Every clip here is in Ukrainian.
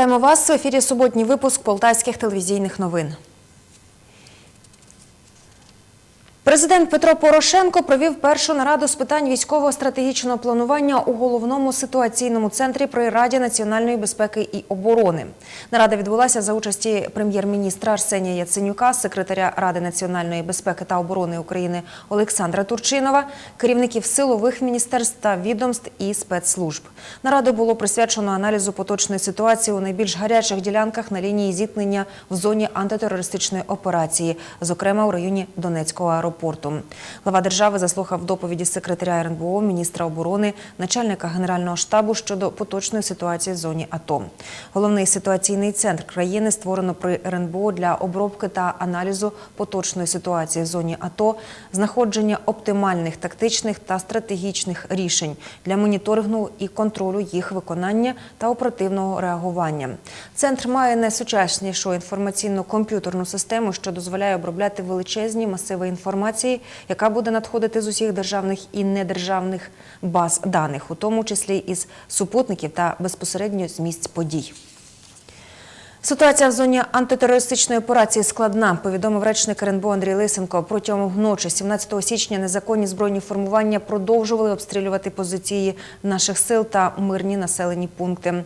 Вітаємо вас в ефірі суботній випуск полтавських телевізійних новин. Президент Петро Порошенко провів першу нараду з питань військового стратегічного планування у головному ситуаційному центрі при Раді національної безпеки і оборони. Нарада відбулася за участі прем'єр-міністра Арсенія Яценюка, секретаря Ради національної безпеки та оборони України Олександра Турчинова, керівників силових міністерств та відомств і спецслужб. Нараду було присвячено аналізу поточної ситуації у найбільш гарячих ділянках на лінії зіткнення в зоні антитерористичної операції, зокрема у районі Донецького аеропорту. Глава держави заслухав доповіді секретаря РНБО, міністра оборони, начальника генерального штабу щодо поточної ситуації в зоні АТО. Головний ситуаційний центр країни створено при РНБО для обробки та аналізу поточної ситуації в зоні АТО, знаходження оптимальних тактичних та стратегічних рішень для моніторингу і контролю їх виконання та оперативного реагування. Центр має найсучаснішу інформаційно-комп'ютерну систему, що дозволяє обробляти величезні масиви інформації, яка буде надходити з усіх державних і недержавних баз даних, у тому числі із супутників та безпосередньо з місць подій. Ситуація в зоні антитерористичної операції складна, повідомив речник РНБО Андрій Лисенко. Протягом ночі, 17 січня, незаконні збройні формування продовжували обстрілювати позиції наших сил та мирні населені пункти.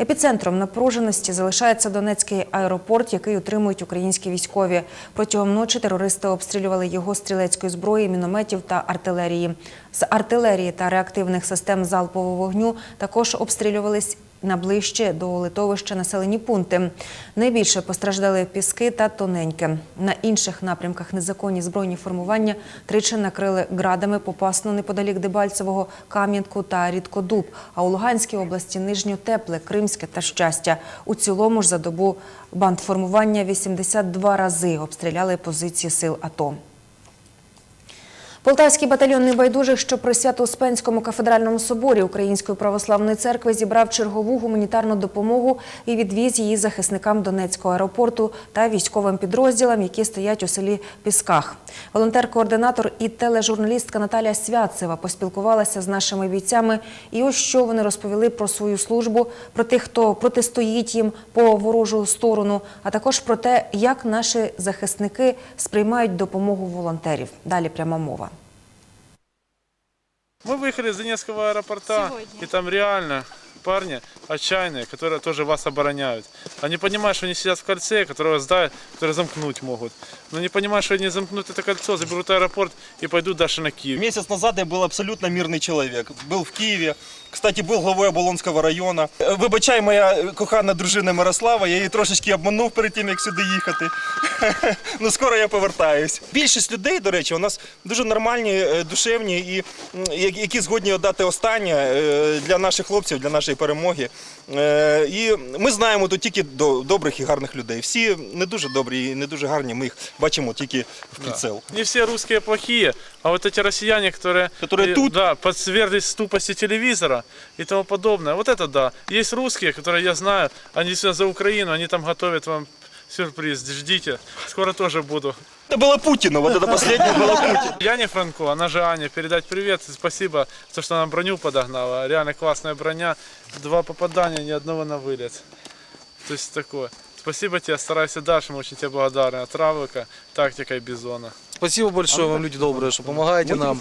Епіцентром напруженості залишається Донецький аеропорт, який утримують українські військові. Протягом ночі терористи обстрілювали його стрілецької зброї, мінометів та артилерії. З артилерії та реактивних систем залпового вогню також обстрілювались наближче до литовища населені пункти. Найбільше постраждали піски та тоненьке. На інших напрямках незаконні збройні формування тричі накрили градами попасно неподалік Дебальцевого, Кам'янку та Рідкодуб. А у Луганській області Нижньотепле, Кримське та Щастя. У цілому ж за добу бандформування 82 рази обстріляли позиції сил АТО. Полтавський батальйон небайдужих, що при Свято-Успенському кафедральному соборі Української православної церкви зібрав чергову гуманітарну допомогу і відвіз її захисникам Донецького аеропорту та військовим підрозділам, які стоять у селі Пісках. Волонтер-координатор і тележурналістка Наталія Святцева поспілкувалася з нашими бійцями. І ось що вони розповіли про свою службу, про тих, хто протистоїть їм по ворожу сторону, а також про те, як наші захисники сприймають допомогу волонтерів. Далі пряма мова. Мы выехали из Донецкого аэропорта, и там реально парни отчаянные, которые тоже вас обороняют. Они понимают, что они сидят в кольце, которые вас давят, которые замкнуть могут. Но не понимают, что они замкнут это кольцо, заберут аэропорт и пойдут дальше на Киев. Месяц назад я был абсолютно мирный человек. Был в Киеве. Кстати, був главою Оболонського району. Е, Вибачай, моя кохана дружина Мирослава, я її трошечки обманув перед тим, як сюди їхати. ну скоро я повертаюсь. Більшість людей, до речі, у нас дуже нормальні, е, душевні і м, я- які згодні віддати останнє е, для наших хлопців, для нашої перемоги. Е, І ми знаємо тут тільки до- добрих і гарних людей. Всі не дуже добрі і не дуже гарні. Ми їх бачимо тільки в прицел. Не все русские плохие, а вот эти россияне, которые, Которые э, тут. да, подверглись с тупости телевизора и тому подобное. Вот это да. Есть русские, которые я знаю, они действительно за Украину, они там готовят вам сюрприз. Ждите, скоро тоже буду. Это было Путина, вот это последнее было Путина. Яне Франко, она же Аня, передать привет. Спасибо за то, что она броню подогнала. Реально классная броня. Два попадания, ни одного на вылет. То есть такое. Спасибо тебе, старайся дальше, мы очень тебе благодарны. Травлика, тактика и бизона. Спасибо большое вам, люди добрые, что помогаете нам.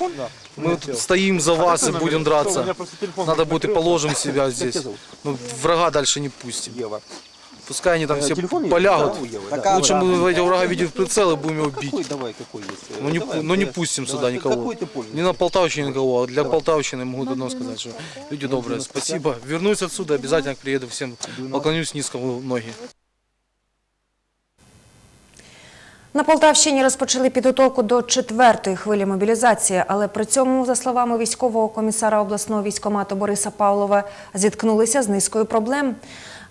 Мы тут стоим за вас и будем драться. Надо будет и положим себя здесь. Ну, врага дальше не пустим. Пускай они там все полягут. Лучше мы эти врага видим в прицел и будем его бить. Давай, какой есть? Но не, пу- но не пустим сюда никого. Не на Полтавщине никого, а для Полтавщины могу одно сказать, что люди добрые, спасибо. Вернусь отсюда, обязательно приеду всем, поклонюсь низко в ноги. На Полтавщині розпочали підготовку до четвертої хвилі мобілізації, але при цьому, за словами військового комісара обласного військомату Бориса Павлова, зіткнулися з низкою проблем.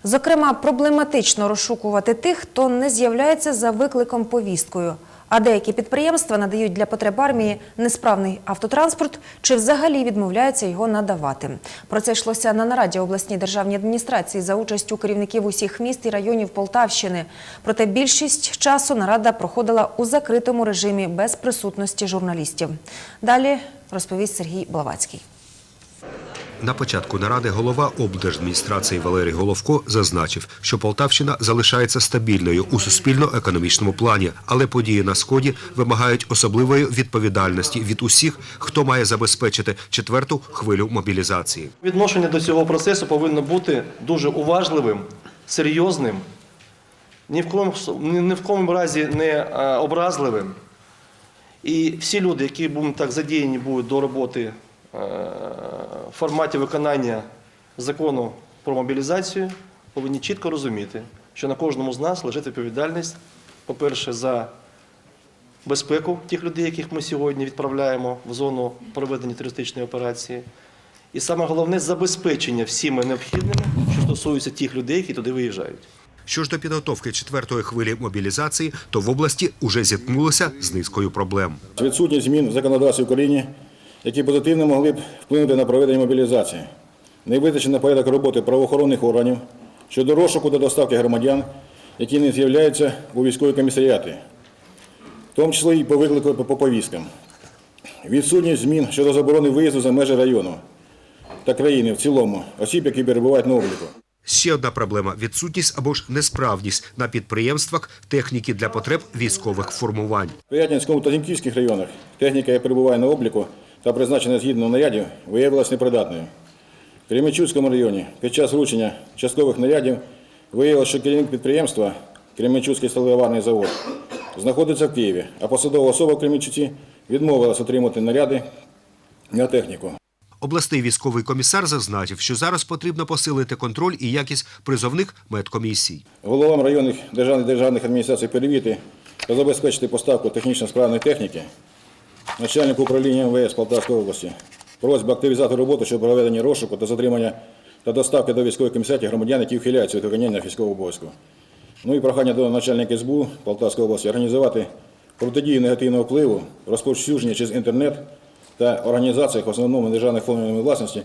Зокрема, проблематично розшукувати тих, хто не з'являється за викликом повісткою. А деякі підприємства надають для потреб армії несправний автотранспорт чи взагалі відмовляються його надавати. Про це йшлося на нараді обласній державній адміністрації за участю керівників усіх міст і районів Полтавщини. Проте більшість часу нарада проходила у закритому режимі без присутності журналістів. Далі розповість Сергій Блавацький. На початку наради голова облдержадміністрації Валерій Головко зазначив, що Полтавщина залишається стабільною у суспільно-економічному плані, але події на сході вимагають особливої відповідальності від усіх, хто має забезпечити четверту хвилю мобілізації. Відношення до цього процесу повинно бути дуже уважливим, серйозним, ні в кому, ні в кому разі не е, образливим. І всі люди, які будуть так задіяні будуть до роботи в форматі виконання закону про мобілізацію, повинні чітко розуміти, що на кожному з нас лежить відповідальність, по-перше, за безпеку тих людей, яких ми сьогодні відправляємо в зону проведення терористичної операції. І саме головне забезпечення всіми необхідними, що стосується тих людей, які туди виїжджають. Що ж до підготовки четвертої хвилі мобілізації, то в області уже зіткнулися з низкою проблем. Відсутність змін в законодавстві в Україні, які позитивно могли б вплинути на проведення мобілізації, невизначений порядок роботи правоохоронних органів щодо розшуку та доставки громадян, які не з'являються у військові комісаріати, в тому числі і по виклику по повісткам. Відсутність змін щодо заборони виїзду за межі району та країни в цілому, осіб, які перебувають на обліку. Ще одна проблема – відсутність або ж несправність на підприємствах техніки для потреб військових формувань. В Пирятинському та Зіньківських районах техніка, яка перебуває на обліку та призначена згідно нарядів, виявилася непридатною. В Кременчуцькому районі під час вручення часткових нарядів виявилося, що керівник підприємства Кременчуцький сталеварний завод знаходиться в Києві, а посадова особа в Кременчуці відмовилась отримати наряди на техніку. Обласний військовий комісар зазначив, що зараз потрібно посилити контроль і якість призовних медкомісій. Головам районних державних державних адміністрацій перевірити та забезпечити поставку технічно справної техніки, начальнику управління МВС Полтавської області. Просьба активізувати роботу щодо проведення розшуку та затримання та доставки до військової комісії громадян, які ухиляються від виконання військового обов'язку. Ну і прохання до начальника СБУ Полтавської області організувати протидію негативного впливу, розповсюдження через інтернет та організаціях в основному державних фондів власності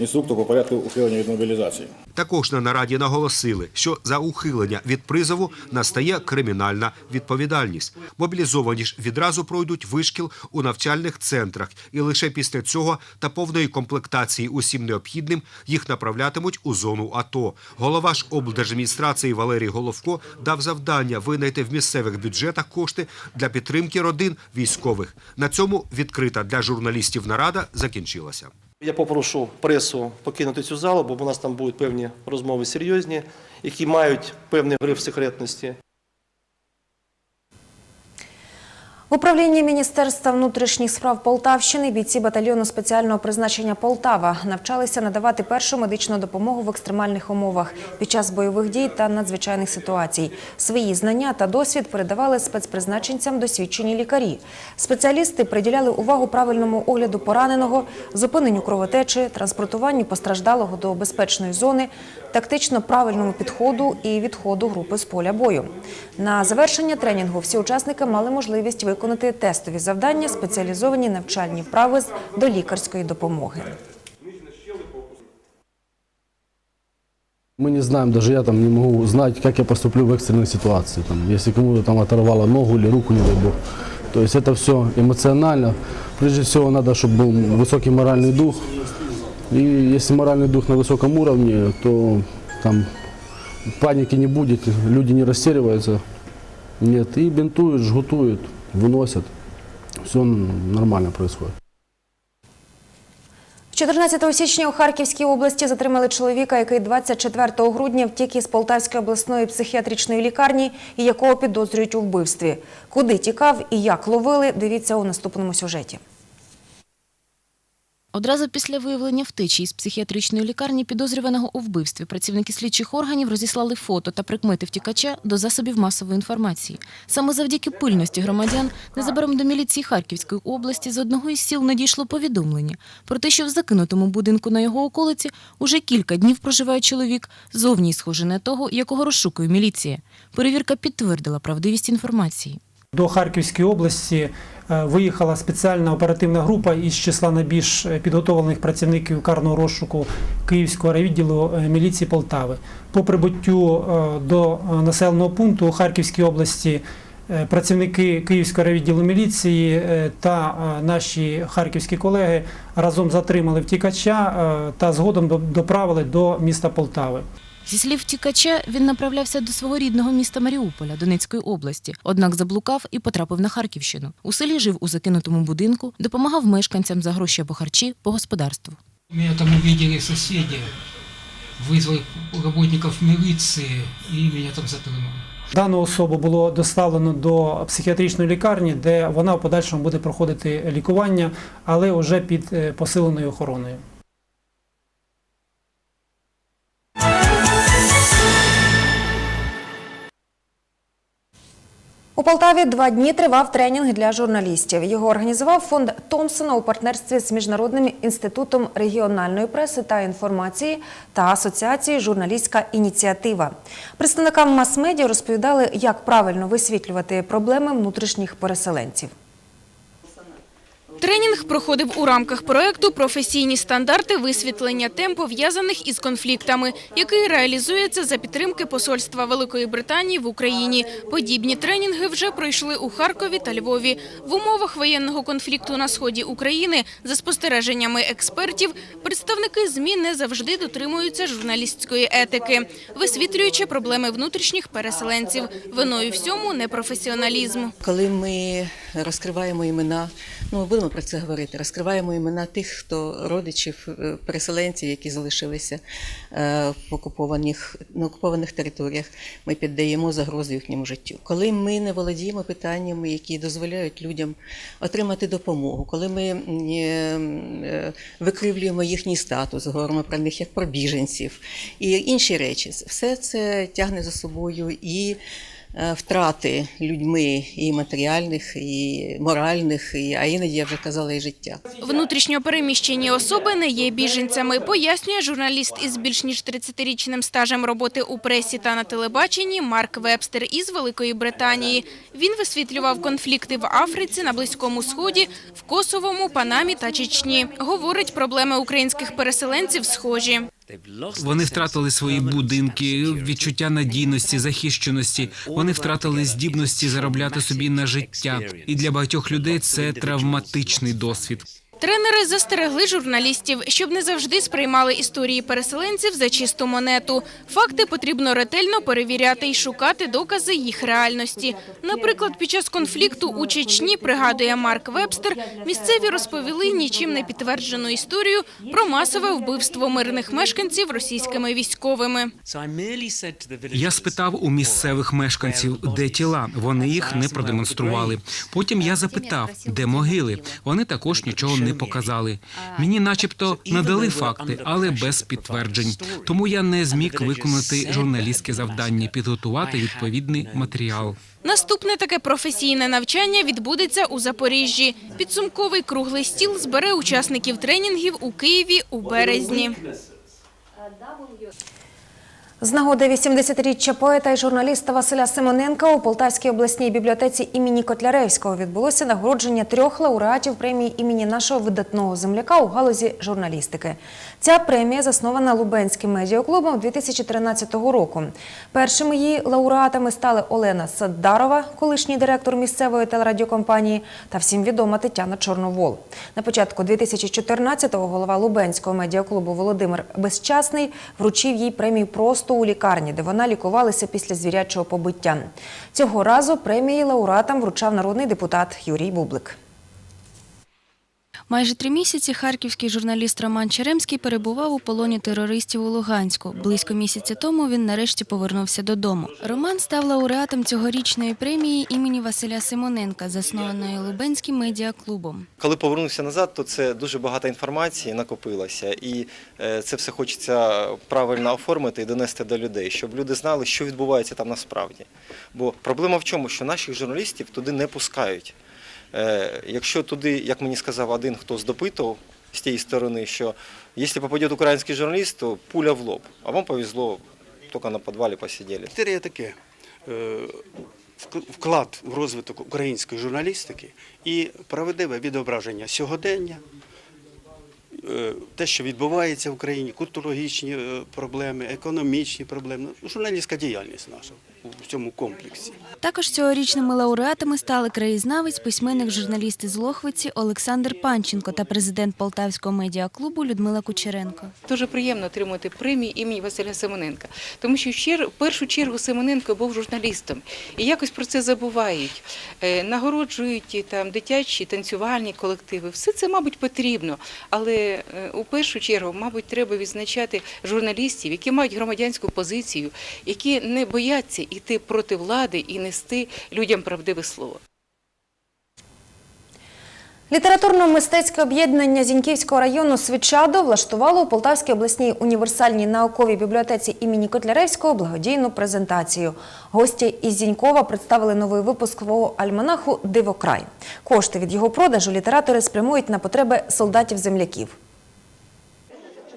інструктор по порядку ухилення від мобілізації. Також на нараді наголосили, що за ухилення від призову настає кримінальна відповідальність. Мобілізовані ж відразу пройдуть вишкіл у навчальних центрах, і лише після цього та повної комплектації усім необхідним їх направлятимуть у зону АТО. Голова ж облдержадміністрації Валерій Головко дав завдання винайти в місцевих бюджетах кошти для підтримки родин військових. На цьому відкрита для журналістів нарада закінчилася. Я попрошу пресу покинути цю залу, бо у нас там будуть певні розмови серйозні, які мають певний гриф секретності. В управлінні Міністерства внутрішніх справ Полтавщини бійці батальйону спеціального призначення Полтава навчалися надавати першу медичну допомогу в екстремальних умовах під час бойових дій та надзвичайних ситуацій. Свої знання та досвід передавали спецпризначенцям досвідчені лікарі. Спеціалісти приділяли увагу правильному огляду пораненого, зупиненню кровотечі, транспортуванню постраждалого до безпечної зони, тактично правильному підходу і відходу групи з поля бою. На завершення тренінгу всі учасники мали можливість виконати тестові завдання, спеціалізовані навчальні вправи з долікарської допомоги. Мы не знаем, даже я там не могу знать, как я поступлю в экстренной ситуации. Там, если кому-то там оторвало ногу или руку, не дай бог. То есть это все эмоционально. Прежде всего надо, чтобы был высокий моральный дух. И если моральный дух на высоком уровне, то там паники не будет, люди не растериваются. Нет, и бинтуют, жгутуют, выносят. Все нормально происходит. 14 січня у Харківській області затримали чоловіка, який 24 грудня втік із Полтавської обласної психіатричної лікарні і якого підозрюють у вбивстві. Куди тікав і як ловили, дивіться у наступному сюжеті. Одразу після виявлення втечі із психіатричної лікарні підозрюваного у вбивстві працівники слідчих органів розіслали фото та прикмети втікача до засобів масової інформації. Саме завдяки пильності громадян незабаром до міліції Харківської області з одного із сіл надійшло повідомлення про те, що в закинутому будинку на його околиці уже кілька днів проживає чоловік, зовні схожий на того, якого розшукує міліція. Перевірка підтвердила правдивість інформації. До Харківської області е, виїхала спеціальна оперативна група із числа найбільш е, підготовлених працівників карного розшуку Київського райвідділу е, міліції Полтави. По прибуттю до населеного пункту у Харківській області Працівники Київського райвідділу міліції та наші харківські колеги разом затримали втікача та згодом до- доправили до міста Полтави. Зі слів втікача, він направлявся до свого рідного міста Маріуполя Донецької області, однак заблукав і потрапив на Харківщину. У селі жив у закинутому будинку, допомагав мешканцям за гроші або харчі по господарству. Меня там увидели соседи, вызвали работников милиции и меня там затримали. Дану особу було доставлено до психіатричної лікарні, де вона в подальшому буде проходити лікування, але вже під е, посиленою охороною. У Полтаві два дні тривав тренінг для журналістів. Його організував фонд Томпсона у партнерстві з Міжнародним інститутом регіональної преси та інформації та асоціацією Журналістська ініціатива. Представникам мас-медіа розповідали, як правильно висвітлювати проблеми внутрішніх переселенців. Тренінг проходив у рамках проекту «Професійні стандарти висвітлення тем, пов'язаних із конфліктами», який реалізується за підтримки Посольства Великої Британії в Україні. Подібні тренінги вже пройшли у Харкові та Львові. В умовах воєнного конфлікту на сході України, за спостереженнями експертів, представники ЗМІ не завжди дотримуються журналістської етики, висвітлюючи проблеми внутрішніх переселенців. Виною всьому непрофесіоналізм. Коли ми розкриваємо імена, ну ми будемо про це говорити, розкриваємо імена тих, хто родичів е, переселенців, які залишилися е, в окупованих на окупованих територіях, ми піддаємо загрозу їхньому життю. Коли ми не володіємо питаннями, які дозволяють людям отримати допомогу, коли ми е, викривлюємо їхній статус, говоримо про них як про біженців і інші речі, все це тягне за собою і втрати людьми і матеріальних, і моральних, і, а іноді я вже казала, і життя. Внутрішньо переміщені особи не є біженцями, пояснює журналіст із більш ніж 30-річним стажем роботи у пресі та на телебаченні Марк Вебстер із Великої Британії. Він висвітлював конфлікти в Африці, на Близькому Сході, в Косовому, Панамі та Чечні. Говорить, проблеми українських переселенців схожі. Вони втратили свої будинки, відчуття надійності, захищеності. Вони втратили здібності заробляти собі на життя. І для багатьох людей це травматичний досвід. Тренери застерегли журналістів, щоб не завжди сприймали історії переселенців за чисту монету. Факти потрібно ретельно перевіряти і шукати докази їх реальності. Наприклад, під час конфлікту у Чечні, пригадує Марк Вебстер, місцеві розповіли нічим не підтверджену історію про масове вбивство мирних мешканців російськими військовими. Я спитав у місцевих мешканців, де тіла. Вони їх не продемонстрували. Потім я запитав, де могили. Вони також нічого не показали. Мені, начебто, надали факти, але без підтверджень. Тому я не зміг виконати журналістське завдання підготувати відповідний матеріал. Наступне таке професійне навчання відбудеться у Запоріжжі. Підсумковий круглий стіл збере учасників тренінгів у Києві у березні. З нагоди 80-річчя поета і журналіста Василя Симоненка у Полтавській обласній бібліотеці імені Котляревського відбулося нагородження трьох лауреатів премії імені нашого видатного земляка у галузі журналістики. Ця премія заснована Лубенським медіаклубом 2013 року. Першими її лауреатами стали Олена Саддарова, колишній директор місцевої телерадіокомпанії, та всім відома Тетяна Чорновол. На початку 2014-го голова Лубенського медіаклубу Володимир Безчасний вручив їй премію просто у лікарні, де вона лікувалася після звірячого побиття. Цього разу премії лауреатам вручав народний депутат Юрій Бублик. Майже три місяці харківський журналіст Роман Черемський перебував у полоні терористів у Луганську. Близько місяця тому він нарешті повернувся додому. Роман став лауреатом цьогорічної премії імені Василя Симоненка, заснованої Лубенським медіаклубом. Коли повернувся назад, то це дуже багато інформації накопилося, і е, це все хочеться правильно оформити і донести до людей, щоб люди знали, що відбувається там насправді. Бо проблема в чому, що наших журналістів туди не пускають. Е, Якщо туди, як мені сказав один, хтось допитував з тієї сторони, що якщо попаде український журналіст, то пуля в лоб, а вам повезло, тільки на підвалі посиділи. Критерія таке вклад в розвиток української журналістики і правдиве відображення сьогодення, е, те, що відбувається в Україні, культурологічні е, проблеми, економічні проблеми, ну, журналістська діяльність наша. В цьому комплексі. Також цьогорічними лауреатами стали краєзнавець, письменник, журналіст із Лохвиці Олександр Панченко та президент Полтавського медіаклубу Людмила Кучеренко. Дуже приємно отримувати премію імені Василя Семененка, тому що в в першу чергу Семененко був журналістом, і якось про це забувають. Е, Нагороджують там дитячі танцювальні колективи. Все це, мабуть, потрібно, але е, у першу чергу, мабуть, треба відзначати журналістів, які мають громадянську позицію, які не бояться йти проти влади і нести людям правдиве слово. Літературно-мистецьке об'єднання Зіньківського району Свічадо влаштувало у Полтавській обласній універсальній науковій бібліотеці імені Котляревського благодійну презентацію. Гості із Зінькова представили новий випуск свого альманаху Дивокрай. Кошти від його продажу літератори спрямують на потреби солдатів-земляків.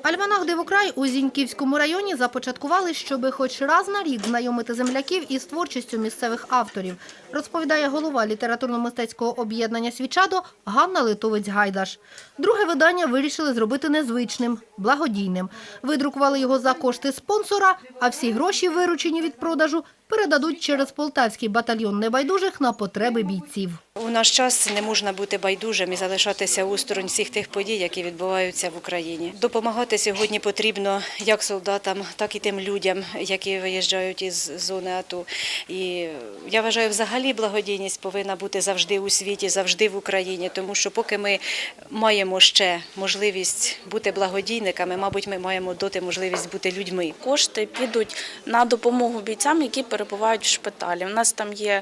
Альманах «Дивокрай» у Зіньківському районі започаткували, щоби хоч раз на рік знайомити земляків із творчістю місцевих авторів, розповідає голова літературно-мистецького об'єднання «Свічадо» Ганна Литовець-Гайдаш. Друге видання вирішили зробити незвичним, благодійним. Видрукували його за кошти спонсора, а всі гроші, виручені від продажу, передадуть через Полтавський батальйон небайдужих на потреби бійців. У наш час не можна бути байдужим і залишатися осторонь всіх тих подій, які відбуваються в Україні. Допомагати сьогодні потрібно як солдатам, так і тим людям, які виїжджають із зони АТО. І я вважаю, взагалі благодійність повинна бути завжди у світі, завжди в Україні, тому що поки ми маємо ще можливість бути благодійниками, мабуть, ми маємо доти можливість бути людьми. Кошти підуть на допомогу бійцям, які перебувають в шпиталі. У нас там є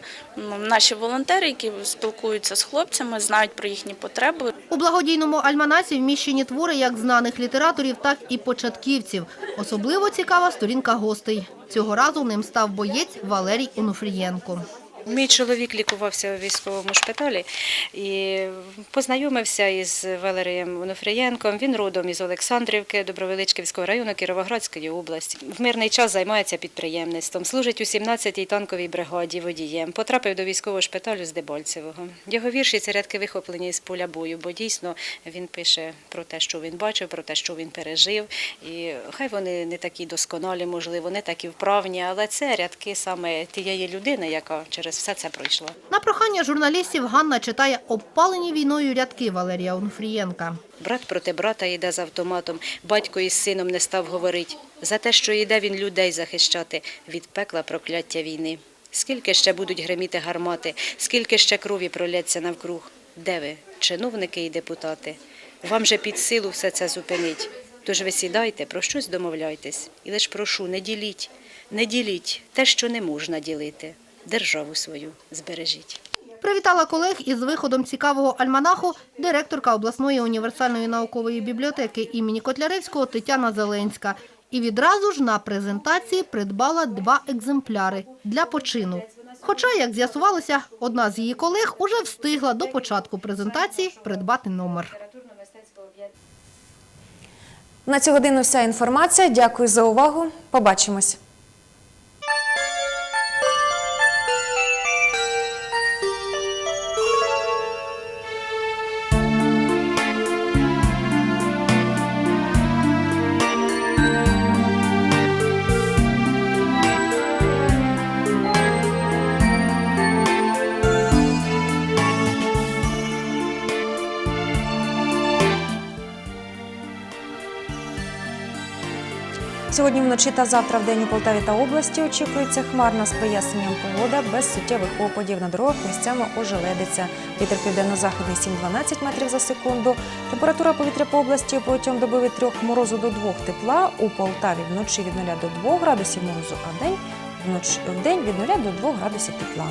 наші волонтери, які спілкуються з хлопцями, знають про їхні потреби. У благодійному альманасі вміщені твори як знаних літераторів, так і початківців. Особливо цікава сторінка гостей. Цього разу ним став боєць Валерій Онуфрієнко. Мій чоловік лікувався у військовому шпиталі і познайомився із Валерієм Онуфрієнком. Він родом із Олександрівки, Добровеличківського району Кіровоградської області. В мирний час займається підприємництвом, служить у 17-й танковій бригаді водієм. Потрапив до військового шпиталю з Дебальцевого. Його вірші це рядки вихоплені з поля бою, бо дійсно він пише про те, що він бачив, про те, що він пережив. І хай вони не такі досконалі, можливо, не такі вправні, але це рядки саме тієї людини, яка через все це пройшла. На прохання журналістів Ганна читає обпалені війною рядки Валерія Онуфрієнка. Брат проти брата йде з автоматом, батько із сином не став говорить. За те, що йде він людей захищати від пекла прокляття війни. Скільки ще будуть гриміти гармати, скільки ще крові проляться навкруг. Де ви, чиновники і депутати? Вам же під силу все це зупинить. Тож ви сідайте, про щось домовляйтесь. І лиш прошу, не діліть, не діліть те, що не можна ділити. Державу свою збережіть. Привітала колег із виходом цікавого альманаху директорка обласної універсальної наукової бібліотеки імені Котляревського Тетяна Зеленська. І відразу ж на презентації придбала два екземпляри для почину. Хоча, як з'ясувалося, одна з її колег уже встигла до початку презентації придбати номер. На цю годину вся інформація. Дякую за увагу. Побачимось. Сьогодні вночі та завтра в день у Полтаві та області очікується хмарна з проясненням погода без суттєвих опадів на дорогах місцями ожеледиться. Вітер південно-західний 7-12 метрів за секунду. Температура повітря по області протягом доби від 3 морозу до 2 тепла. У Полтаві вночі від 0 до 2 градусів морозу, а в день, вночі, в день від 0 до 2 градусів тепла.